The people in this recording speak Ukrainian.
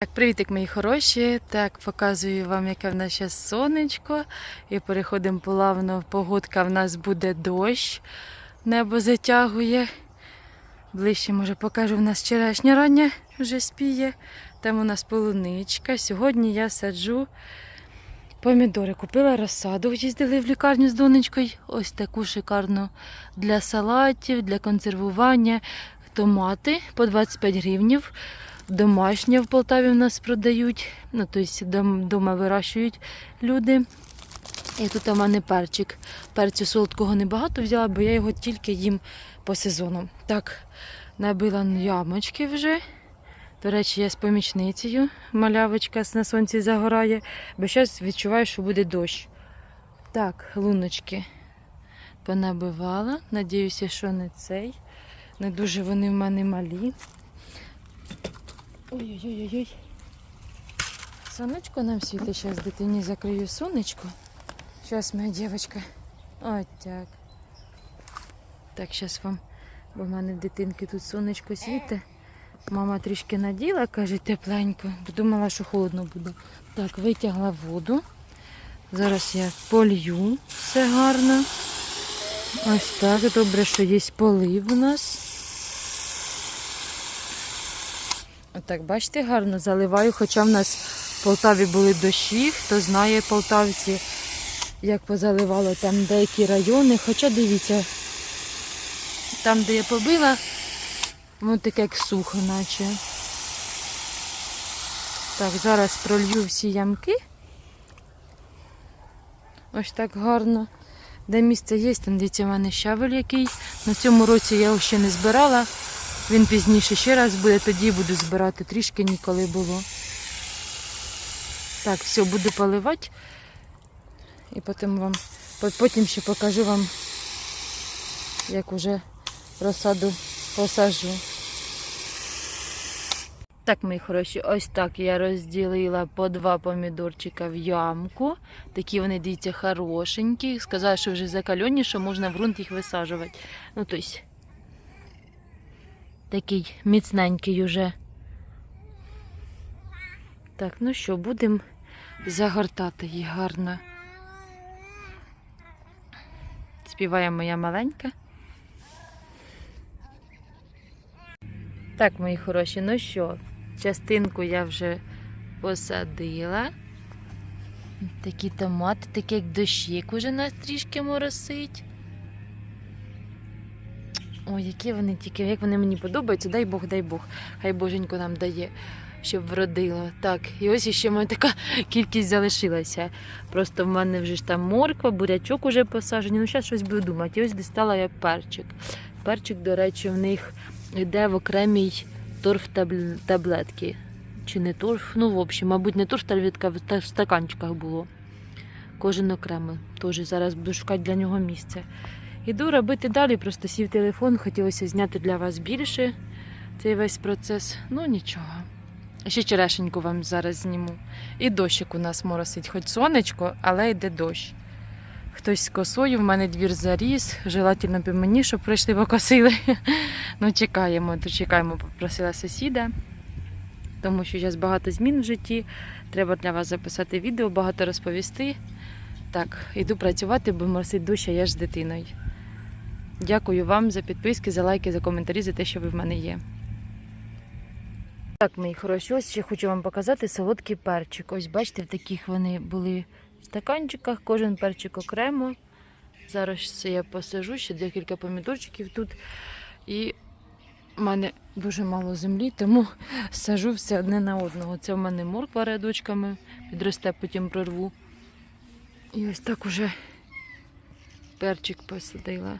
Так, привітик, мої хороші. Так, показую вам, яке в нас зараз сонечко. І переходимо плавно погодка. В нас буде дощ. Небо затягує. Ближче, може, покажу, в нас вчорашня рання вже спіє. Там у нас полуничка. Сьогодні я саджу помідори. Купила розсаду. Їздили в лікарню з донечкою. Ось таку шикарну для салатів, для консервування. Томати по 25 гривнів. Домашнє в Полтаві в нас продають. Ну, тобто вдома вирощують люди. І тут у мене перчик. Перцю солодкого небагато взяла, бо я його тільки їм по сезону. Так, набила ямочки вже. До речі, я з помічницею. Малявочка на сонці загорає, бо зараз відчуваю, що буде дощ. Так, луночки понабивала. Надіюся, що не цей. Не дуже вони в мене малі. Ой-ой-ой-ой. Сонечко нам світить, зараз дитині закрию сонечко. Зараз моя дівчинка. От так. Так, зараз вам, бо в мене дитинки тут сонечко світить. Мама трішки наділа, каже, тепленько, думала, що холодно буде. Так, витягла воду. Зараз я полью все гарно. Ось так. Добре, що є полив у нас. Отак, бачите, гарно заливаю, хоча в нас в Полтаві були дощі, хто знає полтавці, як позаливало там деякі райони. Хоча дивіться, там, де я побила, воно таке як сухо, наче. Так, зараз пролью всі ямки. Ось так гарно. Де місце є, там дивіться, в мене щавель який. На цьому році я його ще не збирала. Він пізніше ще раз буде, тоді буду збирати. Трішки ніколи було. Так, все, буду поливати. І потім вам потім ще покажу вам, як уже розсаду посажу. Так, мої хороші, ось так я розділила по два помідорчика в ямку. Такі вони, дивіться, хорошенькі. Сказали, що вже закальоні, що можна в ґрунт їх висаджувати. Ну, тобто, такий міцненький уже. Так, ну що, будемо загортати їх гарно. Співає моя маленька. Так, мої хороші, ну що, частинку я вже посадила. Такі томати, такі як дощик уже нас трішки моросить. Ой, які вони тільки, як вони мені подобаються, дай Бог, дай Бог. Хай Боженько нам дає, щоб вродило. Так, і ось в мене така кількість залишилася. Просто в мене вже ж там морква, бурячок уже посаджений. Ну, зараз щось буду думати. І ось дістала я перчик. Перчик, до речі, в них йде в окремій торф таблетки. Чи не торф? Ну, в общем, мабуть, не торф таблетка, в стаканчиках було. Кожен окремо. Теж зараз буду шукати для нього місце. Іду робити далі, просто сів телефон, хотілося зняти для вас більше цей весь процес. Ну нічого. Ще черешеньку вам зараз зніму. І дощик у нас моросить, хоч сонечко, але йде дощ. Хтось з косою, в мене двір заріс. Желательно б мені, щоб прийшли покосили. Ну, чекаємо, дочекаємо, попросила сусіда. Тому що зараз багато змін в житті. Треба для вас записати відео, багато розповісти. Так, іду працювати, бо моросить дощ, а я ж з дитиною. Дякую вам за підписки, за лайки, за коментарі, за те, що ви в мене є. Так, мої хороші, ось ще хочу вам показати солодкий перчик. Ось бачите, в таких вони були в стаканчиках, кожен перчик окремо. Зараз я посажу, ще декілька помідорчиків тут. І в мене дуже мало землі, тому сажу все одне на одного. Це в мене морква рядочками, підросте, потім прорву. І ось так уже перчик посадила.